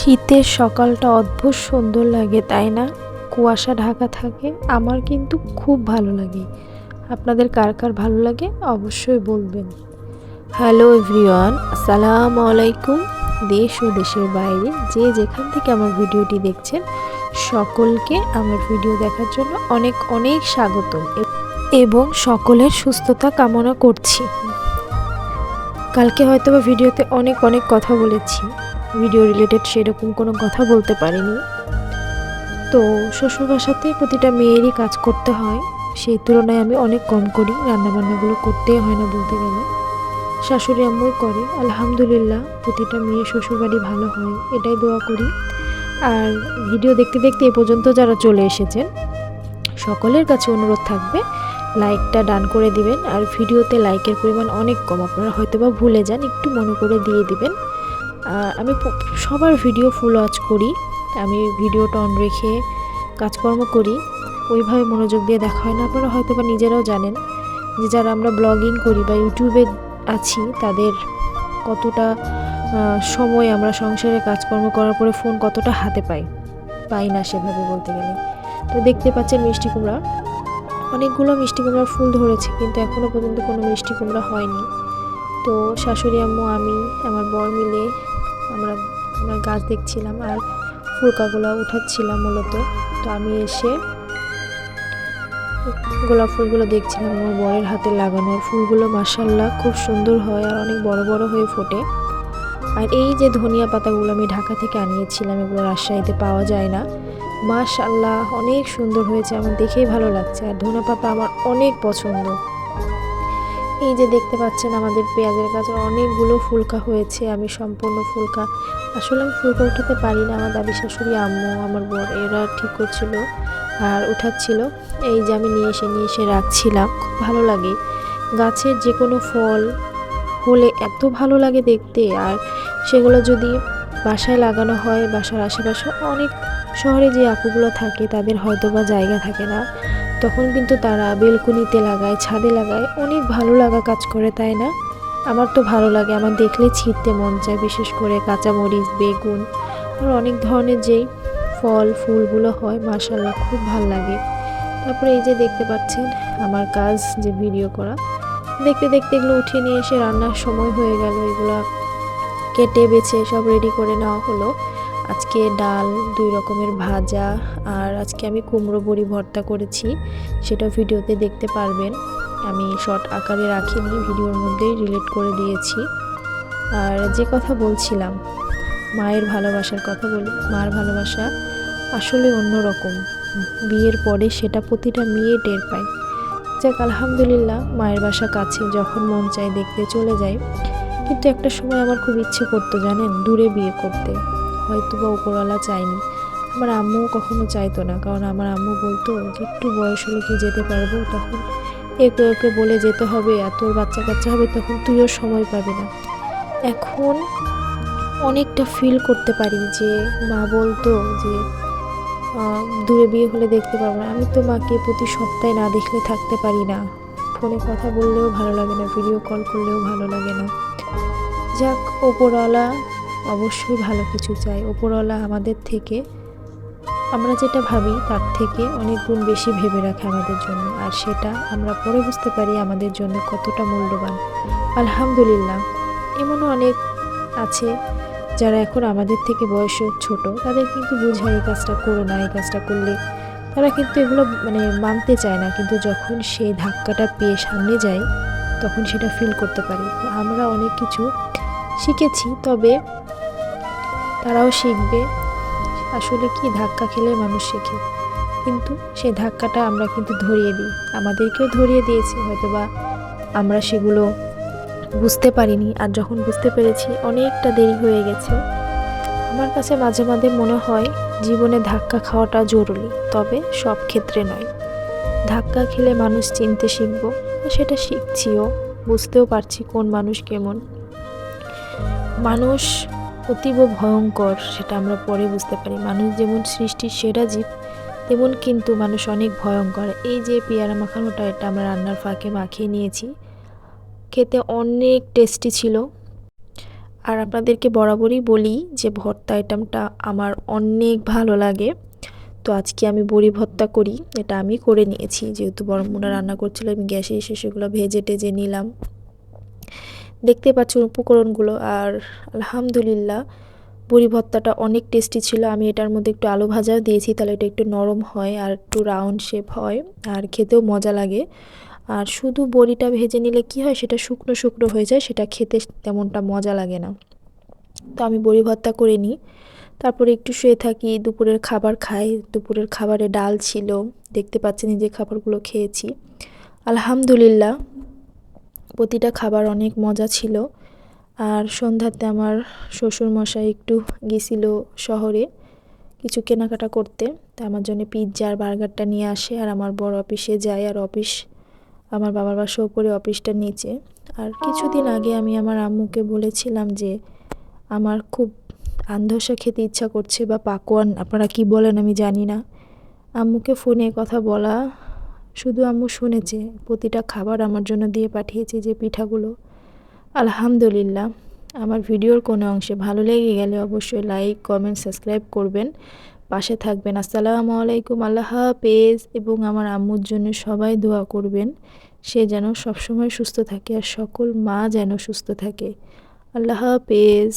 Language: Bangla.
শীতের সকালটা অদ্ভুত সুন্দর লাগে, তাই না? কুয়াশা ঢাকা থাকে, আমার কিন্তু খুব ভালো লাগে। আপনাদের কার কার ভালো লাগে অবশ্যই বলবেন। হ্যালো এভরিওয়ান, আসসালামু আলাইকুম। দেশ ও দেশের বাইরে যে যেখান থেকে আমার ভিডিওটি দেখছেন, সকলকে আমার ভিডিও দেখার জন্য অনেক অনেক স্বাগতম এবং সকলের সুস্থতা কামনা করছি। কালকে হয়তো ভিডিওতে অনেক অনেক কথা বলেছি। ভিডিও রিলেটেড সেরকম কোনো কথা বলতে পারিনি। তো শ্বশুর বাসাতে প্রতিটা মেয়েরই কাজ করতে হয়। সেই তুলনায় আমি অনেক কম করি, রান্নাবান্নাগুলো করতেই হয় না বলতে গেলে। শাশুড়ি আম্মুই করে, আলহামদুলিল্লাহ, প্রতিটা মেয়ে শ্বশুরবাড়ি ভালো হয়, এটাই দোয়া করি। আর ভিডিও দেখতে দেখতে এ পর্যন্ত যারা চলে এসেছেন, সকলের কাছে অনুরোধ থাকবে লাইকটা ডান করে দিবেন। আর ভিডিওতে লাইকের পরিমাণ অনেক কম, আপনারা হয়তো বা ভুলে যান, একটু মনে করে দিয়ে দিবেন। আমি সবার ভিডিও ফুল ওয়াচ করি। আমি ভিডিওটা অন রেখে কাজকর্ম করি। ওইভাবে মনোযোগ দিয়ে দেখা হয় না। আপনারা হয়তো বা নিজেরাও জানেন যে যারা আমরা ব্লগিং করি বা ইউটিউবে আছি, তাদের কতটা সময় আমরা সংসারে কাজকর্ম করার পরে ফোন কতটা হাতে পাই পাই না সেভাবে বলতে গেলে। তো দেখতে পাচ্ছেন মিষ্টি কুমড়া। অনেকগুলো মিষ্টি কুমড়ার ফুল ধরেছে, কিন্তু এখনও পর্যন্ত কোনো মিষ্টি কুমড়া হয়নি। তো শাশুড়ি আম্মু, আমি, আমার বর মিলে আমরা আমরা গাছ দেখছিলাম আর ফুলকাগুলো উঠাচ্ছিলাম মূলত। তো আমি এসে গোলাপ ফুলগুলো দেখছিলাম আমার বরের হাতে লাগানো। ফুলগুলো মাসাল্লাহ খুব সুন্দর হয় আর অনেক বড় বড় হয়ে ফোটে। আর এই যে ধনিয়া পাতাগুলো আমি ঢাকা থেকে আনিয়েছিলাম, এগুলো রাজশাহীতে পাওয়া যায় না। মাশাল্লাহ অনেক সুন্দর হয়েছে, আমার দেখেই ভালো লাগছে। আর ধনে পাতা আমার অনেক পছন্দ। এই যে দেখতে পাচ্ছেন আমাদের পেঁয়াজের গাছের অনেকগুলো ফুলকা হয়েছে, আমি সম্পূর্ণ ফুলকা। আসলে আমি ফুলকা উঠাতে পারি না, আমার দাদি শাশুড়ি, আম্মু, আমার বর, এরা ঠিক করছিল আর উঠাচ্ছিল। এই যে আমি নিয়ে এসে নিয়ে এসে রাখছিলাম, খুব ভালো লাগে। গাছের যে কোনো ফল হলে এত ভালো লাগে দেখতে, আর সেগুলো যদি বাসায় লাগানো হয়, বাসার আশেপাশে অনেক শহরে যে আপুগুলো থাকে, তাদের হয়তো বা জায়গা থাকে না। তখন কিন্তু তারা বেলকুনিতে লাগায়, ছাদে লাগায়। অনেক ভালো লাগা কাজ করে, তাই না? আমার তো ভালো লাগে। আমার দেখলে ছিঁড়তে মন চায়, বিশেষ করে কাঁচামরিচ, বেগুন। আর অনেক ধরনের যেই ফল, ফুলগুলো হয় মাশাল্লাহ খুব ভালো লাগে। তারপরে এই যে দেখতে পাচ্ছেন আমার কাজ, যে ভিডিও করা। দেখতে দেখতে এগুলো উঠিয়ে নিয়ে এসে রান্নার সময় হয়ে গেল। এগুলো কেটে, বেছে, সব রেডি করে নেওয়া হলো। আজকে ডাল, দুই রকমের ভাজা আর আজকে আমি কুমড়ো বড়ি ভর্তা করেছি। সেটা ভিডিওতে দেখতে পারবেন। আমি শর্ট আকারে রাখিনি, ভিডিওর মধ্যেই রিলেট করে দিয়েছি। আর যে কথা বলছিলাম, মায়ের ভালোবাসার কথা বলি, মার ভালোবাসা আসলে অন্যরকম বিয়ের পরে সেটা প্রতিটা মেয়ে টের পায়। যাক, আলহামদুলিল্লাহ, মায়ের বাসা কাছে যখন মন চায় দেখতে চলে যায়। কিন্তু একটা সময় আমার খুব ইচ্ছে করতো, জানেন, দূরে বিয়ে করতে। হয়তো বা উপরওয়ালা চায়নি। আমার আম্মুও কখনো চাইতো না, কারণ আমার আম্মু বলতো একটু বয়স হলে কি যেতে পারব? তখন একে ওকে বলে, যেতে হবে আর তোর বাচ্চা কাচ্চা হবে, তখন তুইও সময় পাবি না। এখন অনেকটা ফিল করতে পারি যে মা বলতো যে দূরে বিয়ে হলে দেখতে পারব না। আমি তো মাকে প্রতি সপ্তাহে না দেখলে থাকতে পারি না। ফোনে কথা বললেও ভালো লাগে না ভিডিও কল করলেও ভালো লাগে না। যাক ওপরওয়ালা অবশ্যই ভালো কিছু চাই। ওপরওয়ালা আমাদের থেকে, আমরা যেটা ভাবি তার থেকে অনেক গুণ বেশি ভেবে রাখে আমাদের জন্য। আর সেটা আমরা পরে বুঝতে পারি আমাদের জন্য কতটা মূল্যবান। আলহামদুলিল্লাহ, এমনও অনেক আছে যারা এখন আমাদের থেকে বয়স ছোট, তাদের কিন্তু বোঝায় এই কাজটা করো না, এই কাজটা করলে তারা কিন্তু এগুলো মানে মানতে চায় না। কিন্তু যখন সেই ধাক্কাটা পেয়ে সামনে যায়, তখন সেটা ফিল করতে পারি। আমরা অনেক কিছু শিখেছি, তবে তারাও শিখবে আসলে কি ধাক্কা খেলে মানুষ শেখে। কিন্তু সেই ধাক্কাটা আমরা কিন্তু ধরিয়ে দিই। আমাদেরকেও ধরিয়ে দিয়েছে, হয়তোবা আমরা সেগুলো বুঝতে পারিনি। আর যখন বুঝতে পেরেছি, অনেকটা দেরি হয়ে গেছে। আমার কাছে মাঝে মাঝে মনে হয়, জীবনে ধাক্কা খাওয়াটা জরুরি, তবে সব ক্ষেত্রে নয়। ধাক্কা খেলে মানুষ চিনতে শিখব সেটা শিখছিও, বুঝতেও পারছি কোন মানুষ কেমন। মানুষ অতীব ভয়ঙ্কর, সেটা আমরা পরে বুঝতে পারি। মানুষ যেমন সৃষ্টির সেরা জীব, তেমন কিন্তু মানুষ অনেক ভয়ঙ্কর। এই যে পেয়ারা মাখানোটা, এটা আমরা রান্নার ফাঁকে মাখিয়ে নিয়েছি। খেতে অনেক টেস্টি ছিল। আর আপনাদেরকে বরাবরই বলি যে, ভর্তা আইটেমটা আমার অনেক ভালো লাগে। তো আজকে আমি বড়ি ভর্তা করি, এটা আমি করে নিয়েছি। যেহেতু বড়মুনা রান্না করছিল, আমি গ্যাসে এসে সেগুলো ভেজে টেজে নিলাম। দেখতে পাচ্ছেন উপকরণগুলো আর আলহামদুলিল্লাহ বড়ি ভর্তাটা অনেক টেস্টি ছিল। আমি এটার মধ্যে একটু আলু ভাজাও দিয়েছি, তাহলে এটা একটু নরম হয় আর একটু রাউন্ড শেপ হয় আর খেতেও মজা লাগে। আর শুধু বড়িটা ভেজে নিলে কি হয়, সেটা শুকনো শুকনো হয়ে যায়, সেটা খেতে তেমনটা মজা লাগে না। তো আমি বড়ি ভর্তা করে নিই। তারপরে একটু শুয়ে থাকি, দুপুরের খাবার খাই। দুপুরের খাবারে ডাল ছিল, দেখতে পাচ্ছেন যে খাবারগুলো খেয়েছি। আলহামদুলিল্লাহ প্রতিটা খাবার অনেক মজা ছিল। আর সন্ধ্যাতে আমার শ্বশুরমশাই একটু গেছিল শহরে কিছু কেনাকাটা করতে। তা আমার জন্য পিৎজা আর বার্গারটা নিয়ে আসে আর আমার বড় অফিসে যায় আর অফিস, আমার বাবার বাসা উপরে অফিসটা নিচে। আর কিছুদিন আগে আমি আমার আম্মুকে বলেছিলাম যে, আমার খুব আন্ধসা খেতে ইচ্ছা করছে বা পাকোয়ান, আপনারা কি বলেন আমি জানি না। আম্মুকে ফোনে কথা বলা শুধু আম্মু শুনেছে, প্রতিটা খাবার আমার জন্য দিয়ে পাঠিয়েছে যে পিঠাগুলো। আলহামদুলিল্লাহ, আমার ভিডিওর কোনো অংশে ভালো লেগে গেলে অবশ্যই লাইক, কমেন্ট, সাবস্ক্রাইব করবেন। পাশে থাকবেন। আসসালামু আলাইকুম, আল্লাহ হাফেজ। এবং আমার আম্মুর জন্য সবাই দোয়া করবেন, সে যেন সবসময় সুস্থ থাকে আর সকল মা যেন সুস্থ থাকে। আল্লাহ হাফেজ।